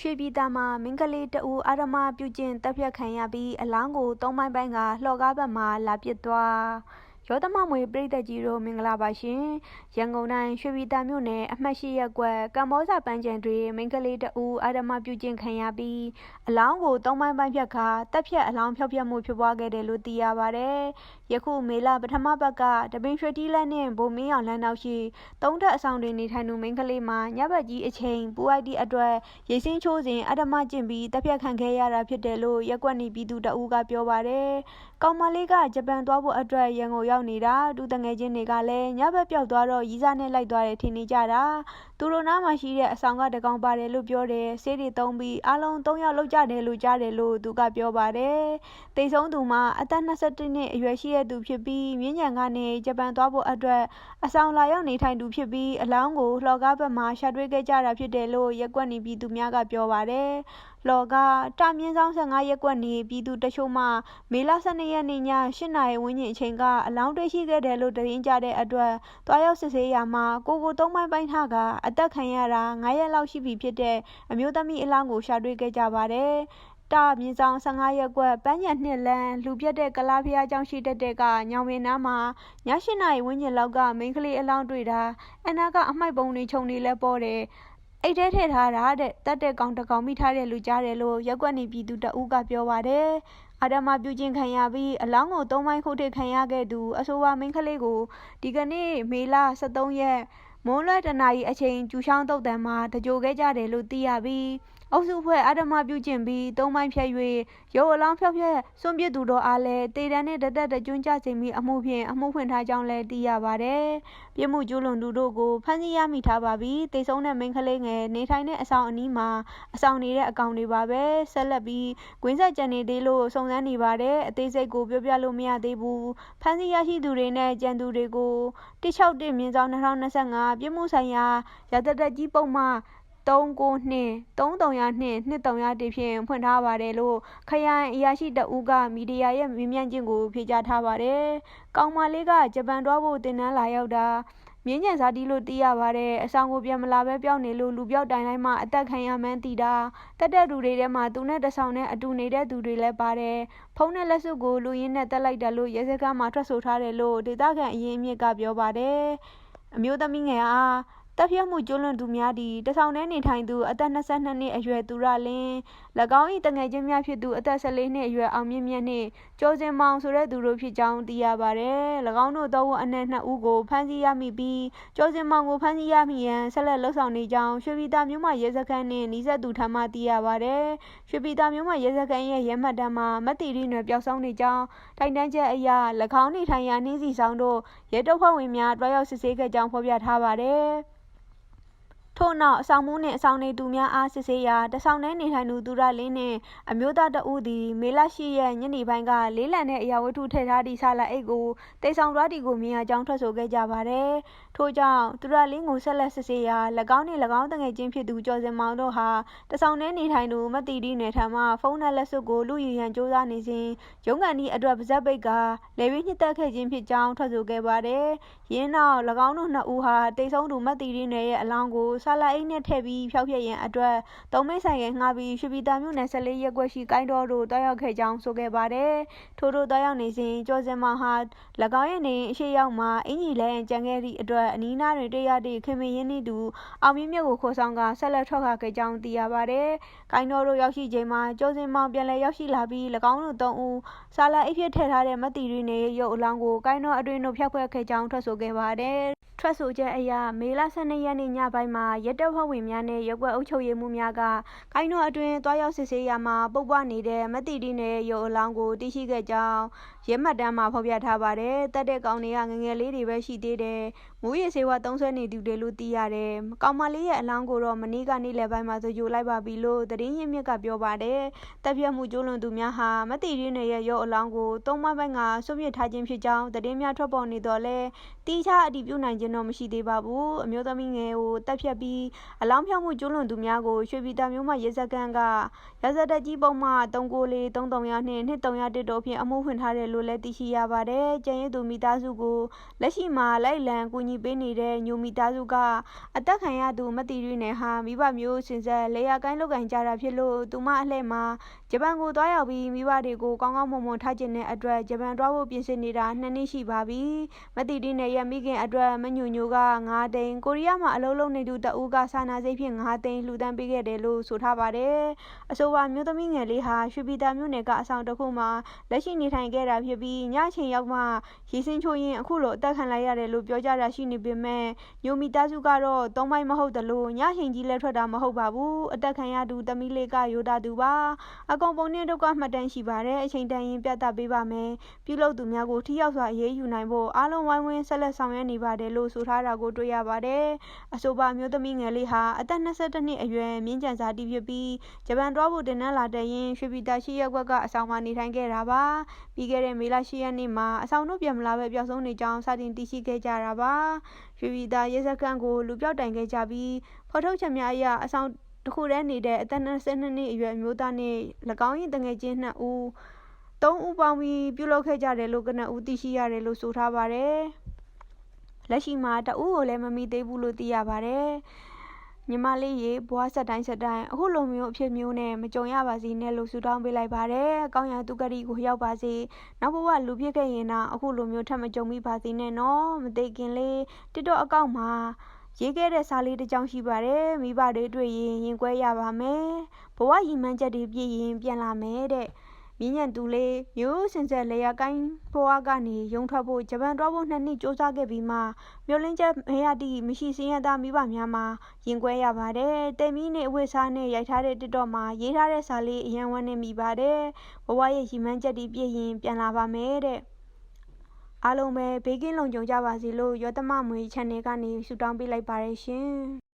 ရွှေပြည်သာမှာမင်္ဂလေးတဦးအဓမ္မပြုကျင့်တပ်ဖြတ်ခံရပြီး အလောင်းကို သုံးပိုင်းပိုင်းက လှော်ကားဘက်မှ လာပစ်သွား ရောသမမွေပရိသတ်ကြီးတို့မင်္ဂလာပါရှင်ရန်ကုန်တိုင်းရွှေပြည်သာမြို့နယ်အမှတ်ရှိရပ်ကွက်ကမ္ဘောဇပန်းကျင်တွင်မင်္ဂလေးတဦးအဓမ္မပြုကျင့်ခံရပြီးအလောင်းကိုသုံးပိုင်းပိုင်းဖြတ်ခါတပ်ဖြတ်အလောင်းဖျောက်ဖျက်မှုဖြစ်ပွားခဲ့တယ်လို့သိရပါတယ်ယခုမေလပထမပတ်ကတပင်ရွှေတီးလက်နှင့်ဗိုလ်မင်းအောင်လမ်းနောက်ရှိသုံးထပ်အဆောင်တွင်နေထိုင်သူမင်္ဂလေးမှာညဘက်ကြီးအချိန်ပူအိုက်တီအတွက်ရေစင်းချိုးစဉ်အဓမ္မကျင့်ပြီးတပ်ဖြတ်ခံခဲ့ရတာဖြစ်တယ်လို့ရက်ကွက်နေပြည်သူတအူးကပြောပါတယ်။ကောင်မလေးကဂျပန်သွားဖို့အတွက်ရန်ကုန်ရောက်နေတာဒူတငယ်ချင်းတွေကလည်း ညဘက်ပျောက်သွားတော့ရီးစားနဲ့လိုက်သွားတယ်ထင်နေကြတာ။ သူတို့နားမှာရှိတဲ့အဆောင်ကတကောင်ပါတယ်လို့ပြောတယ်။ဆေးတွေသုံးပြီးအားလုံး၃ယောက်လောက်ကြတယ်လို့ကြားတယ်လို့သူကပြောပါတယ်။တိတ်ဆုံးသူမှာအသက်22နှစ်အရွယ်ရှိတဲ့သူဖြစ်ပြီးမြင်းညံကနေဂျပန်သွားဖို့အတွက်အဆောင်လာရောက်နေထိုင်သူဖြစ်ပြီးအလောင်းကိုလှော်ကားဘက်မှာရှာတွေ့ခဲ့ကြတာဖြစ်တယ်လို့ရက်ကွက်နေပြည်သူများကပြောပါတယ်။လော်ကတာမြင့်ဆောင်15ရက်ကွက်နေပြည်သူတချို့မှမေလ12ရက်နေ့ည8နာရီဝန်းကျင်အချိန်ကအလောင်းတွေ့ရှိခဲ့တယ်လို့သတင်းကြတဲ့အတွက်တွားရောက်စစ်ဆေးရာမှာကိုကိုသုံးပိုင်းပိုင်းထားကအသက်ခံရတာ9ရက်လောက်ရှိပြီဖြစ်တဲ့အမျိုးသမီးအလောင်းကိုရှာတွေ့ခဲ့ကြပါတယ်။တာမြင့်ဆောင်15ရက်ကွက်ပန်းညံနှစ်လန်းလူပြတ်တဲ့ကလားဖျားကျောင်းရှိတက်တဲ့ကညောင်ပင်နားမှာည8နာရီဝန်းကျင်လောက်ကမိန်းကလေးအလောင်းတွေ့တာအနာကအမိုက်ပုံတွေခြုံနေလဲပေါ်တယ်အိတ်ထဲထည့်ထားတာတဲ့တက်တဲ့ကောင်တကောင်မိထားတဲ့လူကြားတယ်လို့ရက်ွက်နေပြည်သူတအူးကပြောပါတယ်အာဒမပြုကျင်ခံရပြီးအလောင်းကိုသုံးပိုင်းခုတ်ထခံရခဲ့သူအဆိုပါမင်းကလေးကိုဒီကနေ့မေလ23ရက် မွန်းလွဲတနာရီအချိန်ကျူချောင်းတုတ်တန်မှာတကြိုခဲ့ကြတယ်လို့သိရပြီးအုပ်စုဖွဲ့အဓမ္မပြုကျင့်ပြီးသုံးပိုင်းဖြတ်၍ရုပ်အလောင်းဖြောက်ဖြက်စွန့်ပစ်သူတို့အားလည်းတေတန်းနှင့်တသက်တကျွန်းကြစေမိအမှုဖြင့်အမှုဖွင့်ထားကြောင်းလည်းသိရပါတယ်။ပြစ်မှုကျူးလွန်သူတို့ကိုဖမ်းဆီးရမိထားပါပြီ။တေဆုံးတဲ့မိန်းကလေးငယ်နေထိုင်တဲ့အဆောင်အနီးမှာအဆောင်နေတဲ့အကောင်တွေပါပဲ။ဆက်လက်ပြီးကွင်းဆက်ကြံနေသေးလို့စုံစမ်းနေပါတယ်။အသေးစိတ်ကိုပြောပြလို့မရသေးဘူး။ဖမ်းဆီးရရှိသူတွေနဲ့ကြံသူတွေကို161မြင်းဆောင်2025ပြစ်မှုဆိုင်ရာရတတက်ကြီးပုံမှန်392 3302 231ဖြင့်ဖွင့်ထားပါတယ်လို့ခရိုင်အရာရှိတဦးကမီဒီယာရဲ့မေးမြန်းခြင်းကိုဖြေကြားထားပါတယ်။ကောင်မလေးကဂျပန်သွားဖို့တင်နန်းလာရောက်တာမြင်းညံစာတီးလို့သိရပါတယ်အဆောင်ကိုပြန်မလာပဲပြောင်းနေလို့လူပြောက်တိုင်တိုင်းမှာအသက်ခံရမှန်းသိတာတက်တဲ့သူတွေထဲမှာသူနဲ့တဆောင်နဲ့အတူနေတဲ့သူတွေလည်းပါတယ်ဖုန်းနဲ့လက်စုပ်ကိုလူရင်းနဲ့တက်လိုက်တယ်လို့ရဲစခန်းမှာထွက်ဆိုထားတယ်လို့ဒေသခံအရင်အမြစ်ကပြောပါတယ် အမျိုးသမီးငယ်အား တပ်ဖြတ်မှုကျူးလွန်သူများသည်တဆောင်ထဲနေထိုင်သူအသက်22နှစ်အရွယ်သူရလင်း၎င်း၏တငယ်ချင်းများဖြစ်သူအသက်14နှစ်အရွယ်အောင်မြင့်မြတ်နှင့်ကျော်စင်မောင်ဆိုတဲ့သူတို့ဖြစ်ကြောင်းသိရပါသည်၎င်းတို့သောအနက်2ဦးကိုဖမ်းဆီးရမိပြီးကျော်စင်မောင်ကိုဖမ်းဆီးရမိရန်ဆက်လက်လှုပ်ဆောင်နေကြောင်းရွှေပြည်သာမြို့မှရဲစခန်းနှင့်နှီးဆက်သူထံမှသိရပါသည်ရွှေပြည်သာမြို့မှရဲစခန်းရဲ့ရဲမှတ်တမ်းမှာမတ်တီရီနယ်ပျောက်ဆုံးနေကြောင်းတိုင်တန်းချက်အရ၎င်းနေထိုင်ရာနှင်းစီဆောင်တို့ရဲတပ်ဖွဲ့ဝင်များတွားရောက်စစ်ဆေးခဲ့ကြောင်းဖော်ပြထားပါသည် ထို့နောက်အဆောင်မှုနှင့်အဆောင်နေသူများအားစစ်ဆေးရာတဆောင်ထဲနေထိုင်သူသူရလင်းနှင့်အမျိုးသားတဦးသည်မေလရှိရက်ညနေပိုင်းကလေးလံတဲ့အရာဝတ္ထုထည့်ထားသည့်ဆလာအိတ်ကိုတိတ်ဆောင်သွားသည်ကိုမြင်ရကြောင်းထွက်ဆိုခဲ့ကြပါသည်။ထို့ကြောင့်သူရလင်းကိုဆက်လက်စစ်ဆေးရာ၎င်းနှင့်၎င်းတငယ်ချင်းဖြစ်သူကျော်စင်မောင်တို့ဟာတဆောင်ထဲနေထိုင်သူမတိတိနယ်ထံမှဖုန်းနဲ့လက်စွပ်ကိုလူယူရန်ကြိုးစားနေစဉ်ရုံးကန်ဤအတွက်ပါဇက်ပိတ်ကလေပြီးညှစ်တက်ခဲ့ခြင်းဖြစ်ကြောင်းထွက်ဆိုခဲ့ပါသည်။ယင်းနောက်၎င်းတို့နှစ်ဦးဟာတိတ်ဆုံးသူမတိတိနယ်ရဲ့အလောင်းကိုဆလာအိတ်နဲ့ထည့်ပြီးဖျောက်ဖျက်ရန်အတွက်သုံးမိတ်ဆိုင်ရဲ့ငှားပြီးရွှေပြည်သာမြို့နယ်14ရပ်ကွက်ရှိကိုင်းတော်တို့တွားရောက်ခဲ့ကြောင်းဆိုခဲ့ပါတယ်။ထို့တို့တွားရောက်နေစဉ်ကျော်စင်မောင်ဟာ၎င်းရဲ့နေအရှိရောက်မှာအင်ကြီးလဲကြံခဲ့သည့်အတွက်အနီးနားတွင်တွေ့ရသည့်ခင်မင်းရင်းနှီးသူအောင်မြင့်မြတ်ကိုခေါ်ဆောင်ကဆက်လက်ထွက်ခါခဲ့ကြောင်းသိရပါတယ်။ကိုင်းတော်တို့ရောက်ရှိချိန်မှာကျော်စင်မောင်ပြန်လည်ရောက်ရှိလာပြီး၎င်းတို့သုံးဦးဆာလာအိတ်ဖြစ်ထည့်ထားတဲ့မတီရီနေရုပ်အလောင်းကိုကိုင်းတော်အတွင်းတို့ဖျောက်ဖျက်ခဲ့ကြောင်းထွက်ဆိုခဲ့ပါတယ်ထွက်ဆိုချက်အရမေလ12ရက်နေ့ညပိုင်းမှာရဲတပ်ဖွဲ့ဝင်များနဲ့ရပ်ကွက်အုပ်ချုပ်ရေးမှူးများကကိုင်းတော်အတွင်းတွားရောက်စစ်ဆေးရာမှာပုတ်ပွားနေတဲ့မတိတိနဲ့ရုပ်အလောင်းကိုသိရှိခဲ့ကြောင်းရဲမှတ်တမ်းမှာဖော်ပြထားပါတယ်။တက်တဲ့ကောင်တွေကငငယ်လေးတွေပဲရှိသေးတယ်။မူရည်စေဝါသုံးဆွဲနေသူတွေလို့သိရတယ်။ကောင်မလေးရဲ့အလောင်းကိုတော့မနေ့ကနေ့လယ်ပိုင်းမှာသကြိုလိုက်ပါပြီလို့သတင်းရင်းမြစ်ကပြောပါတယ်။တပ်ပြတ်မှုကျူးလွန်သူများဟာမတိတိနဲ့ရဲ့ရုပ်အလောင်းကိုသုံးမပိုင်းကဆွပြစ်ထားခြင်းဖြစ်ကြောင်းသတင်းများထွက်ပေါ်နေတော့လဲတီးခြားအတည်ပြုနိုင်ခြင်းတော့မရှိသေးပါဘူး။အမျိုးသမီးငယ်ကိုတပ်ဖြတ်ပြီးအလောင်းဖြောက်မှုကျူးလွန်သူများကိုရွှေပြည်သာမြို့မှရဲစခန်းကရာဇသက်ကြီးပုံမှ394 330နှင့်2311တို့ဖြင့်အမှုဖွင့်ထားတယ်လို့လည်းသိရှိရပါတယ်။ကျန်ရည်သူမိသားစုကိုလက်ရှိမှာလိုက်လံကူညီပေးနေတဲ့ညိုမိသားစုကအသက်ခံရသူမတီရီနယ်ဟာမိဘမျိုးစင်ဆက်လေယာကိုင်းလောက်ကန်ကြတာဖြစ်လို့သူမအလှည့်မှာဂျပန်ကိုသွားရောက်ပြီးမိဘတွေကိုကောင်းကောင်းမွန်မွန်ထားကျင်တဲ့အတွက်ဂျပန်သွားဖို့ပြင်ဆင်နေတာနှစ်နှစ်ရှိပါပြီမတီရီနယ်ရဲ့မိခင်အတွက်မညိုညိုက9သိန်းကိုရီးယားမှာအလုပ်လုပ်နေသူတဦးကစာနာစိတ်ဖြင့်9သိန်းလှူဒန်းပေးခဲ့တယ်လို့ဆိုထားပါတယ်အဆိုပါမျိုးသမီးငယ်လေးဟာရွှေပြည်သာမြို့နယ်ကအဆောင်တစ်ခုမှာလက်ရှိနေထိုင်ခဲ့တာဖြစ်ပြီးညအချိန်ရောက်မှရေစင်းချိုးရင်အခုလိုအသက်ခံလိုက်ရတယ်လို့ပြောကြတာရှိနေပေမဲ့ညိုမိသားစုကတော့သုံးပိုင်းမဟုတ်သလိုညအချိန်ကြီးလဲထွက်တာမဟုတ်ပါဘူးအသက်ခံရသူသမီးလေးကရိုတာသူပါအကောင်ပုံနဲ့ဒုက္ခမှတ်တမ်းရှိပါတယ်အချိန်တန်ရင်ပြသပေးပါမယ်ပြုလုပ်သူများကိုထိရောက်စွာအရေးယူနိုင်ဖို့အားလုံးဝိုင်းဝန်းဆက်လက်ဆောင်ရွက်နေပါတယ်လို့ဆိုထားတာကိုတွေ့ရပါတယ်အဆိုပါမျိုးသမီးငယ်လေးဟာအသက်22နှစ်အရွယ်မြင့်ကြံစာတီဖြစ်ပြီးဂျပန်တွားဖို့တင်နန်းလာတဲ့ရင်ရွှေပြည်သာရှိရက်ကွက်ကအဆောင်မှာနေထိုင်ခဲ့တာပါပြီးခဲ့တဲ့မေလ10ရက်နေ့မှာအဆောင်တို့ပြန်မလာပဲပျောက်ဆုံးနေကြောင်းစတင်သိရှိခဲ့ကြတာပါရွှေပြည်သာရဲစခန်းကိုလူပြောက်တိုင်ခဲ့ကြပြီးဖော်ထုတ်ချက်များအရအဆောင်တစ်ခုတည်းနေတဲ့အသက်22နှစ်အရွယ်အမျိုးသားနှင့်၎င်း၏တငယ်ချင်း2ဦးသုံးဦးပေါင်းပြီးပြုလုပ်ခဲ့ကြတယ်လို့ကနဦးသိရှိရတယ်လို့ဆိုထားပါတယ်။ လက်ရှိမှာတဦးကိုလည်းမမိသေးဘူးလို့သိရပါတယ်။ညီမလေးရေဘွားဆက်တိုင်းဆက်တိုင်းအခုလိုမျိုးအဖြစ်မျိုးနဲ့မကြုံရပါစေနဲ့လို့ဆုတောင်းပေးလိုက်ပါတယ်။ကောင်းရန်သူကတိကိုရောက်ပါစေ။နောက်ဘဝလူဖြစ်ခဲ့ရင်တော့အခုလိုမျိုးထပ်မကြုံမိပါစေနဲ့နော်။မသိခင်လေးတစ်တော့အကောင့်မှာရေးခဲ့တဲ့စာလေးတစ်ကြောင်းရှိပါတယ်။မိဘတွေတွေ့ရင်ရင်ကွဲရပါမယ်။ဘဝရည်မှန်းချက်တွေပြည့်ရင်ပြန်လာမယ်တဲ့။ မြင်းညံသူလေးမျိုးစင်ဆက်လေယာကိုင်းဘွားကနေရုံထွက်ဖို့ဂျပန်တွားဖို့နှစ်နှစ်စူးစမ်းခဲ့ပြီးမှမျိုးလင်းချက်မရတိမရှိစင်းရသားမိဘများမှာရင်ကွဲရပါတယ်။တဲမီနဲ့အဝတ်စားနဲ့ရိုက်ထားတဲ့တစ်တော့မှာရေးထားတဲ့စာလေးအရန်ဝမ်းနေမိပါတယ်။ဘဝရဲ့ရည်မှန်းချက်တွေပြည့်ရင်ပြန်လာပါမယ်တဲ့။အားလုံးပဲဘေးကင်းလုံခြုံကြပါစေလို့ရောသမမွေ channel ကနေဆုတောင်းပေးလိုက်ပါရရှင်။